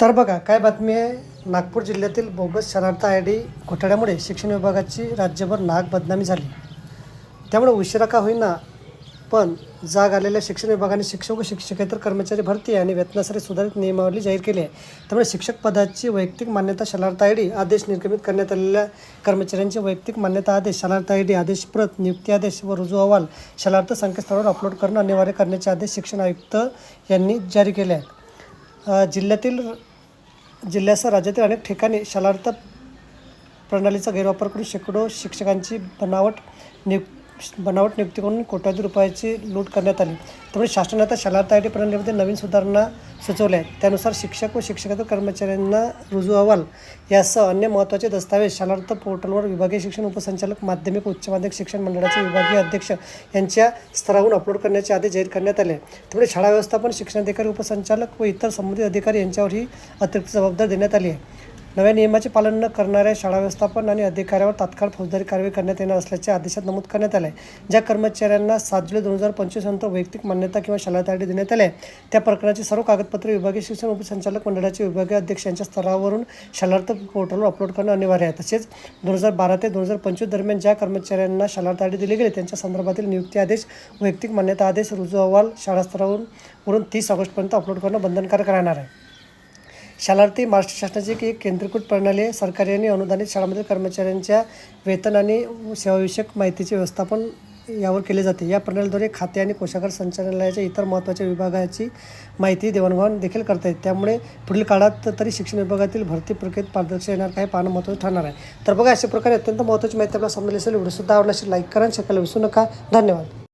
तर बघा काय बातमी आहे? नागपूर जिल्ह्यातील बोगस शरार्थ आय डी घोटाळ्यामुळे शिक्षण विभागाची राज्यभर नाग बदनामी झाली. त्यामुळे उशिरा का होईना पण जाग आलेल्या शिक्षण विभागाने शिक्षक व शिक्षकेतर कर्मचारी भरती आणि वेतनासाठी सुधारित नियमावली जाहीर केली आहे. त्यामुळे शिक्षक पदाची वैयक्तिक मान्यता शलार्थ आय डी आदेश निर्गमित करण्यात आलेल्या कर्मचाऱ्यांची वैयक्तिक मान्यता आदेश शलार्थ आय डी आदेश प्रत नियुक्ती आदेश व रुजू अहवाल शलार्थ संकेतस्थळावर अपलोड करणं अनिवार्य करण्याचे आदेश शिक्षण आयुक्त यांनी जारी केले आहेत. जिल्ह्यातील जिल्ह्यासह राज्यातील अनेक ठिकाणी शालार्थ प्रणालीचा गैरवापर करून शेकडो शिक्षकांची बनावट नियुक्त बनावट नियुक्ती करून कोट्यावधी रुपयाची लूट करण्यात आली. त्यामुळे शासनाने आता शालार्थ आय टी प्रणालीमध्ये नवीन सुधारणा सुचवल्या आहेत. त्यानुसार शिक्षक व शिक्षकेतर कर्मचाऱ्यांना रुजू अहवाल यासह अन्य महत्त्वाचे दस्तावेज शालार्थ पोर्टलवर विभागीय शिक्षण उपसंचालक माध्यमिक उच्च माध्यमिक शिक्षण मंडळाचे विभागीय अध्यक्ष यांच्या स्तरावरून अपलोड करण्याचे आदेश जाहीर करण्यात आले त्यामुळे शाळा व्यवस्थापन शिक्षणाधिकारी उपसंचालक व इतर संबंधित अधिकारी यांच्यावरही अतिरिक्त जबाबदारी देण्यात आली आहे. नव्या नियमाचे पालन न करणाऱ्या शाळा व्यवस्थापन आणि अधिकाऱ्यावर तात्काळ फौजदारी कारवाई करण्यात येणार असल्याचे आदेशात नमूद करण्यात आले आहे ज्या कर्मचाऱ्यांना सात जुलै दोन हजार पंचवीस नंतर वैयक्तिक मान्यता किंवा शाळा देण्यात आले त्या प्रकरणाची सर्व कागदपत्रे विभागीय शिक्षण उपसंचालक मंडळाचे विभागीय अध्यक्ष यांच्या स्तरावरून शालार्थ पोर्टलवर अपलोड करणं अनिवार्य आहे. तसेच दोन हजार बारा ते दोन हजार पंचवीस दरम्यान ज्या कर्मचाऱ्यांना शाळा दिली गेली त्यांच्या संदर्भातील नियुक्ती आदेश वैयक्तिक मान्यता आदेश रुजू अहवाल शाळा स्तरावरून वरून तीस ऑगस्टपर्यंत अपलोड करणं बंधनकारक राहणार आहे. शालार्थी महाराष्ट्र शासनाची एक एक केंद्रीकृत प्रणाली आहे. सरकारी आणि अनुदानित शाळांमधील कर्मचाऱ्यांच्या वेतन आणि सेवाविषयक माहितीचे व्यवस्थापन यावर केले जाते. या प्रणालीद्वारे खाते आणि कोशागार संचालनालयाच्या इतर महत्त्वाच्या विभागाची माहिती देवाणघेवाण देखील करता येते. त्यामुळे पुढील काळात तरी शिक्षण विभागातील भरती प्रक्रियेत पारदर्शक येणार काही पाहणं महत्त्वाचं ठरणार आहे. तर बघा अशा प्रकारे अत्यंत महत्त्वाची माहिती आपल्याला समजली असेल. व्हिडिओसुद्धा आवडला असेल लाईक करा शेकायला विसरू नका. धन्यवाद.